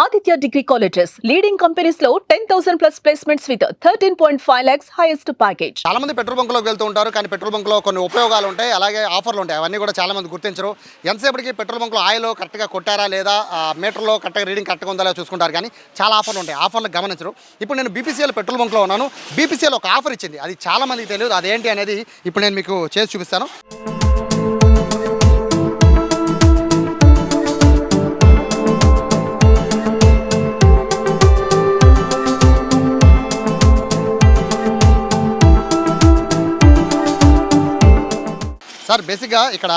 Aditya degree colleges leading కంపెనీస్లో ten thousand plus placements with thirteen point five lakhs highest package చాలా మంది petrol బంకులోకి వెళ్తూ ఉంటారు కానీ పెట్రోల్ బంకులో కొన్ని ఉపయోగాలు ఉంటాయి అలాగే ఆఫర్లు ఉంటాయి. అవన్నీ కూడా చాలా మంది గుర్తించరు. ఎంతసేపటికి పెట్రోల్ బంకులో ఆయిల్ కరెక్ట్గా కొట్టారా లేదా మీటర్లో కరెక్ట్గా రీడింగ్ కరెక్ట్గా ఉందా లేదా చూసుకుంటారు. కానీ చాలా ఆఫర్లు ఉంటాయి. ఆఫర్లు గమనించరు. ఇప్పుడు నేను బీపీసీఎల్ పెట్రోల్ బంక్లో ఉన్నాను. బీపీసీఎల్ ఒక ఆఫర్ ఇచ్చింది. అది చాలా మందికి తెలియదు అదేంటి అనేది ఇప్పుడు నేను మీకు చేసి చూపిస్తాను. సార్ బేసిక్గా ఇక్కడ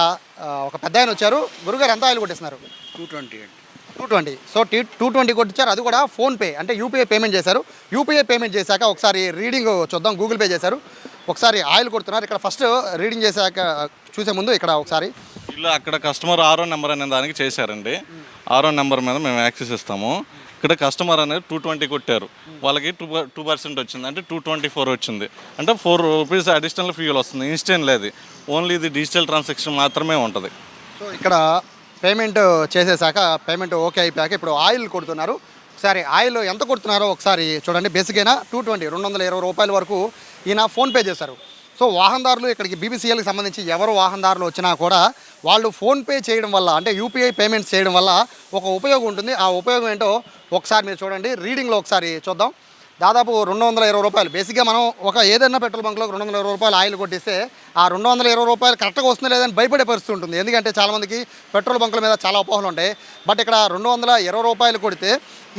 ఒక పెద్ద ఆయన వచ్చారు. గురుగారు ఎంత ఆయిల్ కొట్టేస్తున్నారు? టూ ట్వంటీ అండి. Two twenty. సో టీ టూ ట్వంటీ కొట్టించారు. అది కూడా ఫోన్పే అంటే యూపీఐ పేమెంట్ చేశారు. యూపీఐ పేమెంట్ చేశాక ఒకసారి రీడింగ్ చూద్దాం గూగుల్ పే చేశారు. ఒకసారి ఆయిల్ కొడుతున్నారు. ఇక్కడ ఫస్ట్ రీడింగ్ చేశాక చూసే ముందు ఇక్కడ ఒకసారి. వీళ్ళు అక్కడ కస్టమర్ ఆరో నెంబర్ అనే దానికి చేశారండి. ఆరో నెంబర్ మీద మేము యాక్సెస్ ఇస్తాము. ఇక్కడ కస్టమర్ అనేది టూ ట్వంటీ కొట్టారు. వాళ్ళకి టూ టూ పర్సెంట్ వచ్చింది. అంటే టూ ట్వంటీ ఫోర్ వచ్చింది. అంటే ఫోర్ రూపీస్ అడిషనల్ ఫ్యూల్ వస్తుంది. ఇన్స్టెంట్ లేదు ఓన్లీ ఇది డిజిటల్ ట్రాన్సాక్షన్ మాత్రమే ఉంటుంది. సో ఇక్కడ పేమెంట్ చేసేసాక పేమెంట్ ఓకే అయిపోయాక ఇప్పుడు ఆయిల్ కొడుతున్నారు. ఒకసారి ఆయిల్ ఎంత కొడుతున్నారో ఒకసారి చూడండి. బేసిక్ అయినా టూ ట్వంటీ రెండు వందల ఇరవై రూపాయల వరకు ఈయన ఫోన్పే చేశారు. సో వాహనదారులు ఇక్కడికి బీబీసీఎల్కి సంబంధించి ఎవరు వాహనదారులు వచ్చినా కూడా వాళ్ళు ఫోన్పే చేయడం వల్ల అంటే యూపీఐ పేమెంట్స్ చేయడం వల్ల ఒక ఉపయోగం ఉంటుంది. ఆ ఉపయోగం ఏంటో ఒకసారి మీరు చూడండి. రీడింగ్లో ఒకసారి చూద్దాం. దాదాపు రెండు వందల ఇరవై రూపాయలు. బేసిక్గా మనం ఒక ఏదైనా పెట్రోల్ బంక్లో రెండు వందల ఇరవై రూపాయలు ఆయిల్ కొట్టిస్తే ఆ రెండు వందల ఇరవై రూపాయలు కరెక్ట్గా వస్తుంది లేదని భయపడే పరిస్థితి ఉంటుంది. ఎందుకంటే చాలామందికి పెట్రోల్ బంకుల మీద చాలా అపోహలు ఉంటాయి. బట్ ఇక్కడ రెండు వందల ఇరవై రూపాయలు కొడితే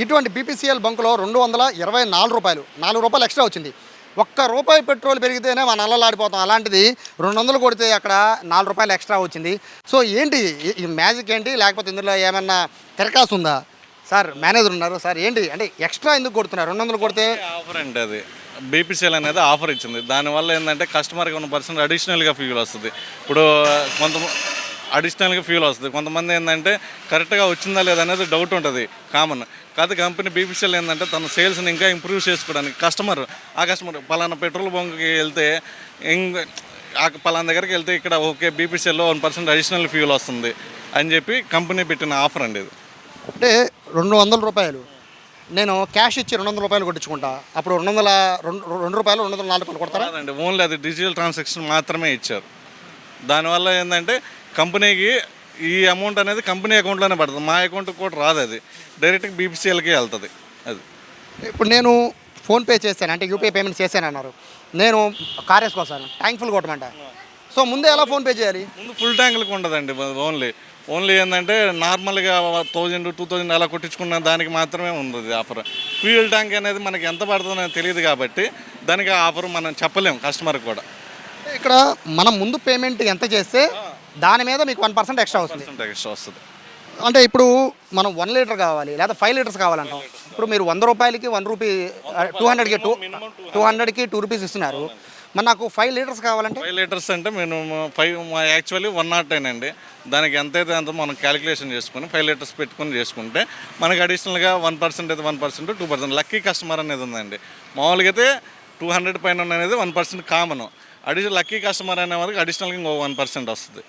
ఇటువంటి బీపీసీఎల్ బంకులో రెండు వందల ఇరవై నాలుగు రూపాయలు నాలుగు రూపాయలు ఎక్స్ట్రా వచ్చింది. ఒక్క రూపాయి పెట్రోల్ పెరిగితేనే మన అల్లలాడిపోతాం అలాంటిది రెండు వందలు కొడితే అక్కడ నాలుగు రూపాయలు ఎక్స్ట్రా వచ్చింది. సో ఏంటి ఈ- ఈ మ్యాజిక్ ఏంటి? లేకపోతే ఇందులో ఏమన్నా తిరకాసు ఉందా? సార్ మేనేజర్ ఉన్నారు. సార్ ఏంటి? అంటే ఎక్స్ట్రా ఎందుకు కొడుతున్నారు? రెండు వందలు కొడితే ఆఫర్ అండి అది. బీపీసీఎల్ అనేది ఆఫర్ ఇచ్చింది. దానివల్ల ఏంటంటే కస్టమర్కి ఉన్న పర్సెంట్ అడిషనల్గా ఫ్యూల్ వస్తుంది. ఇప్పుడు కొంత అడిషనల్గా ఫ్యూల్ వస్తుంది. కొంతమంది ఏంటంటే కరెక్ట్గా వచ్చిందా లేదా అనేది డౌట్ ఉంటుంది కామన్ కాదు కంపెనీ బీపీసీఎల్ ఏంటంటే తన సేల్స్ని ఇంకా ఇంప్రూవ్ చేసుకోవడానికి కస్టమర్ ఆ కస్టమర్ పలానా పెట్రోల్ బంక్కి వెళ్తే ఇంక పలానా దగ్గరికి వెళ్తే ఇక్కడ ఓకే బీపీసీఎల్లో వన్ పర్సెంట్ అడిషనల్ ఫ్యూల్ వస్తుంది అని చెప్పి కంపెనీ పెట్టిన ఆఫర్ అండి ఇది. అంటే రెండు వందల రూపాయలు. నేను క్యాష్ ఇచ్చి రెండు వందల రూపాయలు కొట్టించుకుంటా. అప్పుడు రెండు వందల రెండు రెండు రూపాయలు రెండు వందల నాలుగు రూపాయలు కొడతారా? కాదండి ఓన్లీ అది డిజిటల్ ట్రాన్సాక్షన్ మాత్రమే ఇచ్చారు. దానివల్ల ఏంటంటే కంపెనీకి ఈ అమౌంట్ అనేది కంపెనీ అకౌంట్లోనే పడుతుంది. మా అకౌంట్కి కూడా రాదు అది. డైరెక్ట్గా బీపీసీఎల్కి వెళ్తుంది అది. ఇప్పుడు నేను ఫోన్పే చేశాను అంటే యూపీఐ పేమెంట్ చేశాను అన్నారు. నేను కార్ వేసుకొస్తాను ట్యాంక్ ఫుల్ కొట్టమంట. సో ముందే ఎలా ఫోన్పే చేయాలి? ముందు ఫుల్ ట్యాంకులకు ఉండదండి ఓన్లీ. ఓన్లీ ఏంటంటే నార్మల్గా థౌజండ్ టూ థౌజండ్ అలా కొట్టించుకున్న దానికి మాత్రమే ఉంది ఆఫర్. ఫ్యూయల్ ట్యాంక్ అనేది మనకి ఎంత పడుతుందో తెలియదు కాబట్టి దానికి ఆఫర్ మనం చెప్పలేం కస్టమర్కి కూడా. ఇక్కడ మనం ముందు పేమెంట్ ఎంత చేస్తే దాని మీద మీకు వన్ పర్సెంట్ ఎక్స్ట్రా వస్తుంది. ఎక్స్ట్రా వస్తుంది. అంటే ఇప్పుడు మనం వన్ లీటర్ కావాలి లేదా ఫైవ్ లీటర్స్ కావాలంటాం. ఇప్పుడు మీరు వంద రూపాయలకి వన్ రూపీ టూ హండ్రెడ్కి టూ టూ హండ్రెడ్కి టూ రూపీస్ ఇస్తున్నారు. మరి నాకు ఫైవ్ లీటర్స్ కావాలంటే? ఫైవ్ లీటర్స్ అంటే మేము five actually one not nine అండి. దానికి ఎంత అయితే అంత మనం క్యాలిక్యులేషన్ చేసుకుని ఫైవ్ లీటర్స్ పెట్టుకుని చేసుకుంటే మనకి అడిషనల్గా వన్ పర్సెంట్ అయితే one percent two percent lucky customer అనేది ఉందండి. మామూలుగా అయితే టూ హండ్రెడ్ పైన అనేది one percent common additional lucky customer అనే వరకు అడిషనల్గా ఇంకో వన్ పర్సెంట్ వస్తుంది.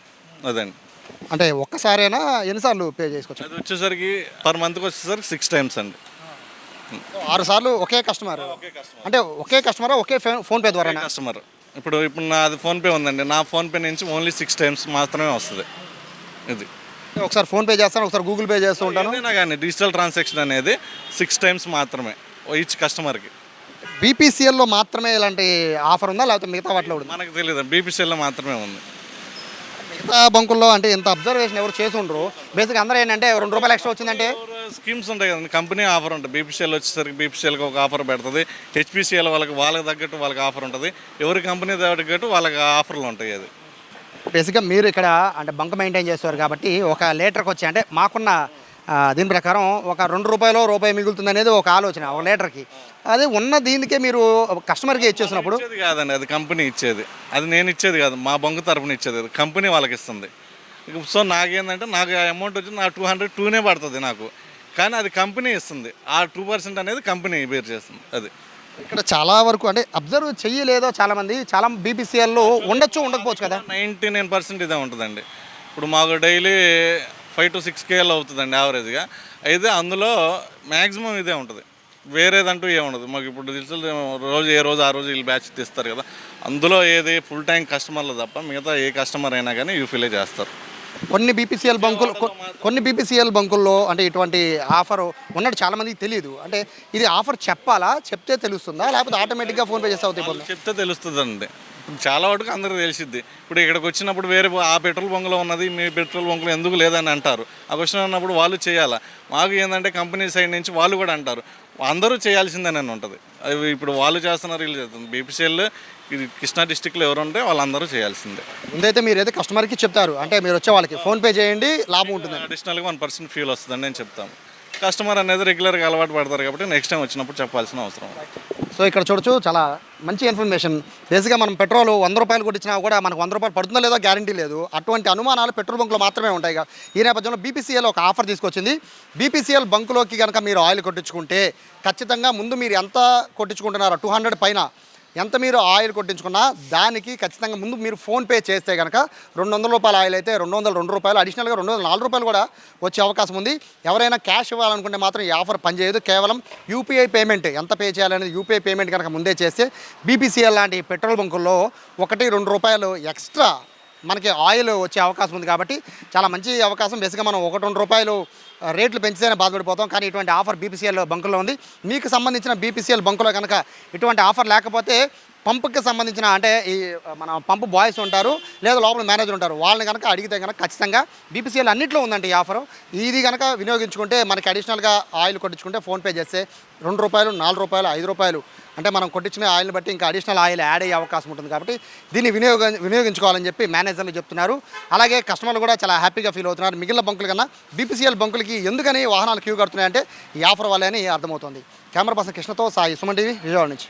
అదండి. అంటే ఒక్కసారైనా ఎన్నిసార్లు పే చేసుకోవచ్చు? అది వచ్చేసరికి పర్ మంత్కి వచ్చేసరికి సిక్స్ టైమ్స్ అండి. ఆరు సార్లు ఒకే కస్టమర్. అంటే ఒకే కస్టమర్ ఒకే ఫోన్ ఫోన్పే ద్వారా కస్టమర్. ఇప్పుడు ఇప్పుడు నాది ఫోన్పే ఉందండి. నా ఫోన్పే నుంచి ఓన్లీ సిక్స్ టైమ్స్ మాత్రమే వస్తుంది. ఇది. ఒకసారి ఫోన్పే చేస్తాను ఒకసారి గూగుల్ పే చేస్తూ ఉంటాను. ఏదైనా కానీ డిజిటల్ ట్రాన్సాక్షన్ అనేది సిక్స్ టైమ్స్ మాత్రమే ఈచ్ కస్టమర్కి. బీపీసీఎల్లో మాత్రమే ఇలాంటి ఆఫర్ ఉందా? లేకపోతే మిగతా వాటిలో కూడా ఉందా? మనకు తెలియదు బీపీసీఎల్లో మాత్రమే ఉంది. మిగతా బంకుల్లో అంటే ఇంత అబ్జర్వేషన్ ఎవరు చేసి ఉండరు బేసిక్ అందరూ ఏంటంటే రెండు రూపాయలు ఎక్స్ట్రా వచ్చిందంటే స్కీమ్స్ ఉంటాయి కదండి. కంపెనీ ఆఫర్ ఉంటుంది. బీపీసీఎల్ వచ్చేసరికి బీపీసీఎల్కి ఒక ఆఫర్ పెడుతుంది. హెచ్పీసీఎల్ వాళ్ళకి వాళ్ళకి తగ్గట్టు వాళ్ళకి ఆఫర్ ఉంటుంది. ఎవరి కంపెనీ తగ్గట్టు వాళ్ళకి ఆఫర్లు ఉంటాయి అది. బేసిక్గా మీరు ఇక్కడ అంటే బంక్ మెయింటైన్ చేస్తారు కాబట్టి ఒక లీటర్కి వచ్చి అంటే మాకున్న దీని ప్రకారం ఒక రెండు రూపాయలు రూపాయి మిగులుతుంది అనేది ఒక ఆలోచన ఒక లీటర్కి అదే ఉన్న దీనికే మీరు కస్టమర్కి ఇచ్చేసినప్పుడు కాదండి అది కంపెనీ ఇచ్చేది. అది నేను ఇచ్చేది కాదు మా బంకు తరఫున ఇచ్చేది అది. కంపెనీ వాళ్ళకి ఇస్తుంది సో నాకేంటంటే నాకు ఆ అమౌంట్ వచ్చి నా టూ హండ్రెడ్ టూనే పడుతుంది నాకు. కానీ అది కంపెనీ ఇస్తుంది. ఆ టూ పర్సెంట్ అనేది కంపెనీ బేర్ చేస్తుంది అది. ఇక్కడ చాలా వరకు అంటే అబ్జర్వ్ చెయ్యలేదో చాలా మంది చాలా బీపీసీఎల్లో ఉండొచ్చు ఉండకపోవచ్చు కదా? నైంటీ నైన్ పర్సెంట్ ఇదే ఉంటుందండి. ఇప్పుడు మాకు daily five to six KL అవుతుందండి యావరేజ్గా. అయితే అందులో మ్యాక్సిమం ఇదే ఉంటుంది. వేరేదంటూ ఏముండదు. మాకు ఇప్పుడు తెలుసు రోజు ఏ రోజు ఆ రోజు వీళ్ళు బ్యాచ్ తీస్తారు కదా. అందులో ఏది ఫుల్ టైం కస్టమర్లు తప్ప మిగతా ఏ కస్టమర్ అయినా కానీ యూఫీలే చేస్తారు. కొన్ని బీపీసీఎల్ బంకులు కొన్ని బీపీసీఎల్ బంకుల్లో అంటే ఇటువంటి ఆఫర్ ఉన్నట్టు చాలా మందికి తెలియదు అంటే ఇది ఆఫర్ చెప్పాలా? చెప్తే తెలుస్తుందా? లేకపోతే ఆటోమేటిక్గా ఫోన్పే చేస్తే అవుతాయి చెప్తే తెలుస్తుందండి. చాలా వరకు అందరికి తెలిసిద్ది. ఇప్పుడు ఇక్కడికి వచ్చినప్పుడు వేరే ఆ పెట్రోల్ బంకులో ఉన్నది మీ పెట్రోల్ బంకులో ఎందుకు లేదని అంటారు. ఆ క్వశ్చన్ అన్నప్పుడు వాళ్ళు చేయాలా. మాకు ఏంటంటే కంపెనీ సైడ్ నుంచి వాళ్ళు కూడా అంటారు. అందరూ చేయాల్సిందేనని ఉంటుంది. అవి ఇప్పుడు వాళ్ళు చేస్తున్నారు వీళ్ళు చేస్తున్నారు. బీపీసీఎల్ ఇది కృష్ణా డిస్టిక్లో ఎవరు ఉంటే వాళ్ళందరూ చేయాల్సిందే. ముందైతే మీరు అయితే కస్టమర్కి చెప్తారు. అంటే మీరు వచ్చే వాళ్ళకి ఫోన్పే చేయండి లాభం ఉంటుంది అడిషనల్గా వన్ పర్సెంట్ ఫ్యూల్ వస్తుందని నేను చెప్తాను. కస్టమర్ అనేది రెగ్యులర్గా అలవాటు పడతారు కాబట్టి నెక్స్ట్ టైం వచ్చినప్పుడు చెప్పాల్సిన అవసరం సో ఇక్కడ చూడొచ్చు చాలా మంచి ఇన్ఫర్మేషన్ బేసిక్గా మనం పెట్రోల్ వంద రూపాయలు కొట్టించినా కూడా మనకు వంద రూపాయలు పడుతుందో లేదో గ్యారంటీ లేదు. అటువంటి అనుమానాలు పెట్రోల్ బంకులో మాత్రమే ఉంటాయి. ఈ నేపథ్యంలో బీపీసీఎల్ ఒక ఆఫర్ తీసుకొచ్చింది. బీపీసీఎల్ బంకులోకి కనుక మీరు ఆయిల్ కొట్టించుకుంటే ఖచ్చితంగా ముందు మీరు ఎంత కొట్టించుకుంటున్నారో టూ హండ్రెడ్ పైన ఎంత మీరు ఆయిల్ కొట్టించుకున్నా దానికి ఖచ్చితంగా ముందు మీరు ఫోన్పే చేస్తే కనుక రెండు వందల రూపాయల ఆయిల్ అయితే రెండు వందల రెండు రూపాయలు అడిషనల్గా రెండు వందల నాలుగు రూపాయలు కూడా వచ్చే అవకాశం ఉంది. ఎవరైనా క్యాష్ ఇవ్వాలనుకుంటే మాత్రం ఈ ఆఫర్ పనిచేయదు. కేవలం యూపీఐ పేమెంట్. ఎంత పే చేయాలనేది యూపీఐ పేమెంట్ కనుక ముందే చేస్తే బీపీసీఎల్ లాంటి పెట్రోల్ బంకుల్లో ఒకటి రెండు రూపాయలు ఎక్స్ట్రా మనకి ఆయిల్ వచ్చే అవకాశం ఉంది కాబట్టి చాలా మంచి అవకాశం. బేసిక్గా మనం ఒకటి రెండు రూపాయలు రేట్లు పెంచితేనే బాధపడిపోతాం. కానీ ఇటువంటి ఆఫర్ బీపీసీఎల్ బంకులో ఉంది. మీకు సంబంధించిన బీపీసీఎల్ బంకులో కనుక ఇటువంటి ఆఫర్ లేకపోతే పంపుకి సంబంధించిన అంటే ఈ మన పంపు బాయ్స్ ఉంటారు లేదా లోపల మేనేజర్ ఉంటారు వాళ్ళని కనుక అడిగితే కనుక ఖచ్చితంగా బీపీసీఎల్ అన్నింటిలో ఉందండి ఈ ఆఫర్. ఇది కనుక వినియోగించుకుంటే మనకి అడిషనల్గా ఆయిల్ కొట్టించుకుంటే ఫోన్పే చేస్తే రెండు రూపాయలు నాలుగు రూపాయలు ఐదు రూపాయలు అంటే మనం కొట్టించిన ఆయిల్ని బట్టి ఇంకా అడిషనల్ ఆయిల్ యాడ్ అయ్యే అవకాశం ఉంటుంది కాబట్టి దీన్ని వినియోగ వినియోగించుకోవాలని చెప్పి మేనేజర్లు చెప్తున్నారు. అలాగే కస్టమర్లు కూడా చాలా హ్యాపీగా ఫీల్ అవుతున్నారు. మిగిలిన బంకుల కన్నా బీపీసీఎల్ బంకులకి ఎందుకని వాహనాలు క్యూ కడుతున్నాయంటే ఈ ఆఫర్ వల్లే అని అర్థమవుతుంది. కెమెరా పర్సన్ కృష్ణతో సాయి సుమన్ టీవీ విజయవాడ నుంచి.